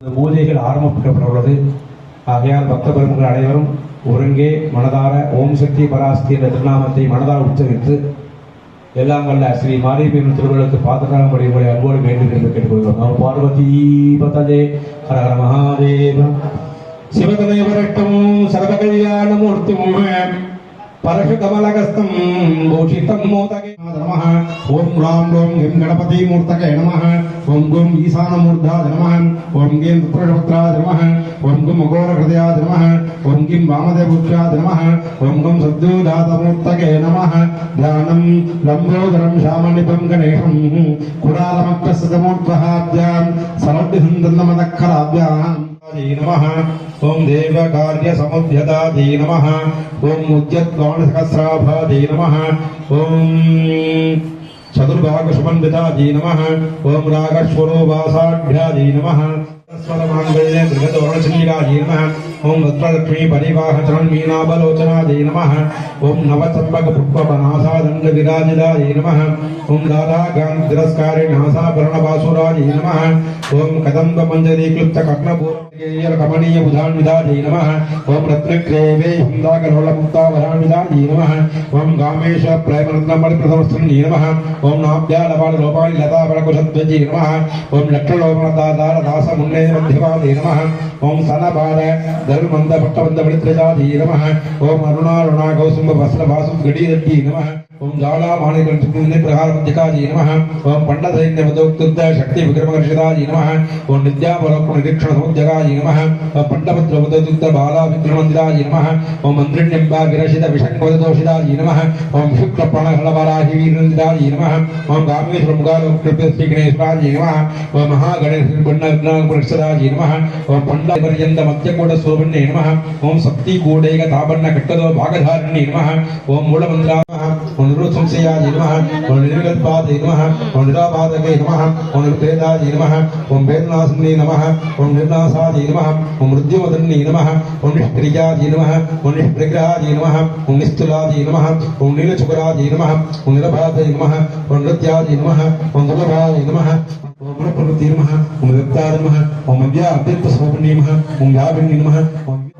இந்த பூஜைகள் ஆரம்பிக்கப்பட உள்ளது ஆகையால் பக்த பெருமக்கள் அனைவரும் ஒருங்கே மனதார ஓம் சக்தி பராஸ்தி என்ற திருநாமத்தை மனதார உச்சரித்து எல்லாம் வல்ல ஸ்ரீ மாரியம்மன் திருவிழாக்கு பாதுகாப்பு உங்களை அன்போடு வேண்டும் என்று கேட்டுக்கொள்கிறோம். பார்வதி பதஜே. ஹர ஹர மகாதேவ. சிவதனை வரட்டும் சர்வ கல்யாணமூர்த்தி పరశుకమలగస్తం భూషితం మోదగే నమ. ఓం రాం రోం హిం గణపతి మూర్తకే నమ. ఓం గుం ఈశానమూర్ధాయ నమ. ఓం గీం పుత్రపుత్రాయ నమ. ఓం గుం అఘోర హృదయాయ నమః. ఓం గిం వామదేవోక్షాయ నమ. ఓం గుం సద్యోజాతమూర్తకే నమ. ధ్యానం లంబోదరం శ్యామనిపం గణేశం కుడాలమక్కసమూర్ధ్వహాభ్యాం సరడ్డిహందన్నమదక్కరాభ్యాం சதுர்பாகசுமன்விதாஜீ நம ஓம் ராகஸ்வரோபாசாட்யாஜீ நம சரஸ்வரமாங்கல்யோரணசன்யாஜீ நம ఓం వజ్రలక్ష్మీ పరివాహచరణ్ మీనాబలోచనాజీ నమః ఓం నవచంపక పుష్పనాసాదండ విరాజితాజీ నమః ఓం దారాగాం తిరస్కారి నాసాభరణవాసురాజీ నమః ఓం కదంబ మంజరీకృప్త కర్ణపూర్ణ కమనీయ బుధాన్వితాజీ నమః ఓం రత్నక్రేవే హుందాకరోళముక్తావరాన్వితాజీ నమః ఓం గామేశ ప్రేమరత్నమణి ప్రథమస్థంజీ నమః ఓం నాభ్యాలవాళ లోపాళి లతాపరకుశధ్వజీ నమః ఓం లక్షలోమదాదార దాస మున్నే మధ్యపాదీ నమః ఓం సనబాల தருமந்த பட்டவந்த விழுத்திரஜாதி நம ஓம் அருணாருணா கௌசும்ப வஸ்ல வாசும் கடிதட்டி நம ஓம் ஜாலா மாநில பிரகாரமந்திகாஜி நம ஓம் பண்டதைன்ய மதோக்துத்த சக்தி விக்ரமகர்ஷிதாஜி நம ஓம் நித்யாபரோப்பண நிரீட்சண சமுத்யகாஜி நம ஓம் பண்டபத்ர மதோக்துத்த பாலா விக்ரமந்திராஜி நம ஓம் மந்திரண்யம்பா விரசித விஷங்கோஷிதாஜி நம ஓம் சுக்ல பிரணஹலவராகி வீரந்திராஜி நம ஓம் காமேஸ்வர முகாரோ கிருப ஸ்ரீ கணேஸ்வராஜி நம ஓம் மகாகணேஸ்வரி பண்ண விக்னாகுரஷதாஜி நம ஓம் பண்டா பர்யந்த மத்தியகூட சோம புண்ணிய நம ஓம் சக்தி கூடேக தாபண்ண கட்டதோ பாகதாரண்ய நம ஓம் மூலமந்திரா उन्होंने तुमसे याद नमः उन्होंने निर्गत बाद नमः उन्होंने राबाद के नमः उन्होंने पैदा नमः उन्होंने बेदनास ने नमः उन्होंने नासाद नमः उन्होंने रुद्यमदन ने नमः उन्होंने प्रिया नमः उन्होंने प्रग्रह नमः उन्होंने स्तुला नमः उन्होंने लचुकरा नमः उन्होंने राबाद नमः उन्होंने त्या नमः उन्होंने राबाद नमः उन्होंने प्रवृत्ति नमः उन्होंने दत्ता नमः उन्होंने व्याप्त स्वप्न नमः उन्होंने व्याप्त नमः उन्होंने ఓం యాభిని నమః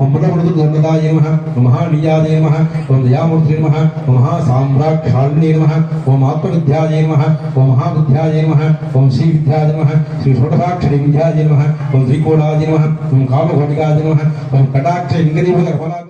ఓం మృతమృదు ధర్మదాయ నమః. ఓం మహానీయాదయ నమః. ఓం దయామూర్తి నమః. ఓం మహాసామ్రాక్షాళినే నమః. ఓం ఆత్మవిద్యాయ నమః. ఓం మహాబుద్ధ్యాయ నమః. ఓం శ్రీ విద్యాయ నమః. శ్రీ షోడశాక్షరి విద్యాయ నమః. ఓం శ్రీకోడాయ నమః. ఓం కామఘోటికాయ నమః. ఓం కటాక్ష ఇంగదీపద కమలాకాంత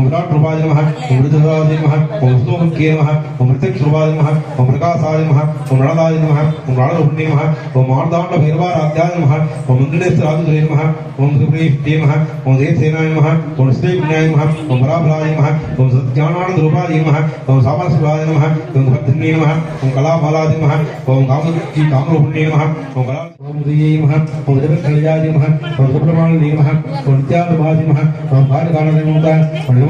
अमृता कृपाज नमः अमृतवाज नमः कौस्तुभ के नमः अमृत कृपाज नमः अमृकासाज नमः अमृताज नमः अमृताज रुपनी नमः अमारदांड भैरवा राध्याज नमः अमंगले सराज दुरी नमः ओम सुप्रे इष्टे नमः ओम देव सेना नमः ओम श्री पुण्याय नमः ओम राभराज नमः ओम सत्यानंद रूपाज नमः ओम सावन सुराज नमः ओम भद्रनी नमः ओम कला भलाज नमः ओम काम की काम रुपनी नमः ओम कला मुदिये नमः ओम देव कल्याण नमः ओम सुप्रमाण नमः ओम त्याग भाज नमः ओम भार गाना नमः ओम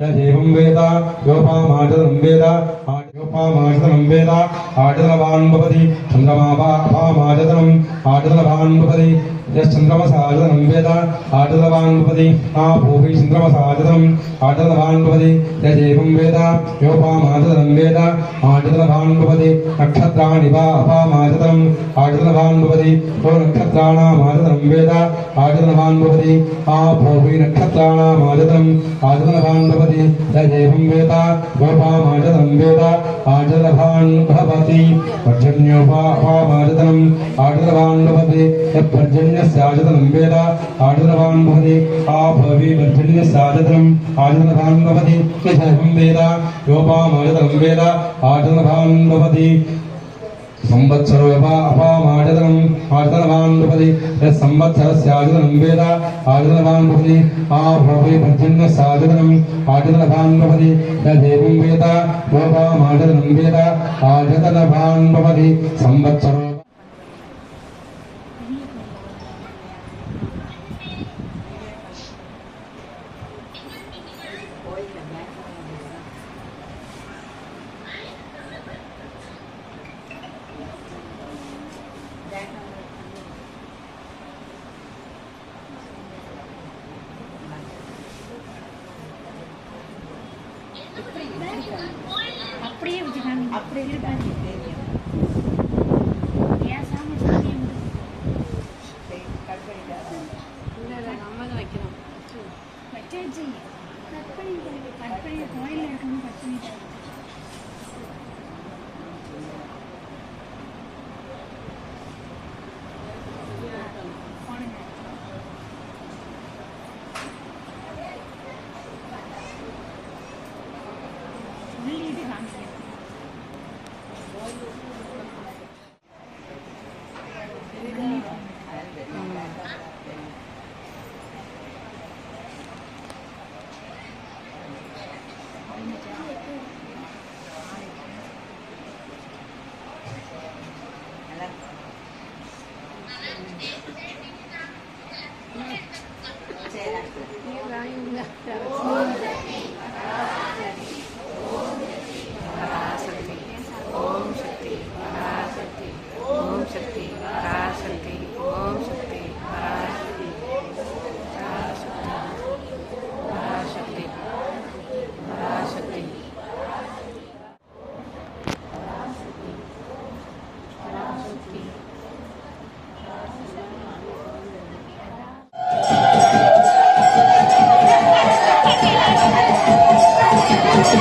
దేవం వేద యోపామాచరం వేద యోపామాచరం వేద ఆచరవాన్ భవతి చంద్రమాపామాచరం ఆచరవాన్ భవతి చంద్రమసాజతం వేద ఆటదవాన్ ఉపది ఆ భూమి చంద్రమసాజతం ఆటదవాన్ ఉపది యజేవం వేద యోపామాజతం వేద ఆటదవాన్ ఉపది నక్షత్రాణి వా అపామాజతం ఆటదవాన్ ఉపది ఓ నక్షత్రాణామాజతం వేద ఆటదవాన్ ఉపది ఆ భూమి నక్షత్రాణామాజతం ఆటదవాన్ ఉపది యజేవం వేద యోపామాజతం వేద ఆటదవాన్ భవతి పర్జన్యోపాపామాజతం ఆటదవాన్ ఉపది యర్జన్య यत्पर्जन्यस्याजनं वेद आजलवान् भवति आभवि पर्जन्यस्याजनम् आजलवान् भवति यथेवं वेद योपामाजनं वेद आजलवान् भवति संवत्सरो वा अपामाजनम् आजनवान् भवति यत् संवत्सरस्याजनं वेद आजनवान् भवति आभवि पर्जन्यस्याजनम् आजनवान् भवति यदेवं वेद योपामाजनं वेद आजनवान् भवति संवत्सरो அப்படியே வச்சுக்காங்க அப்படியே இருக்காங்க みんな。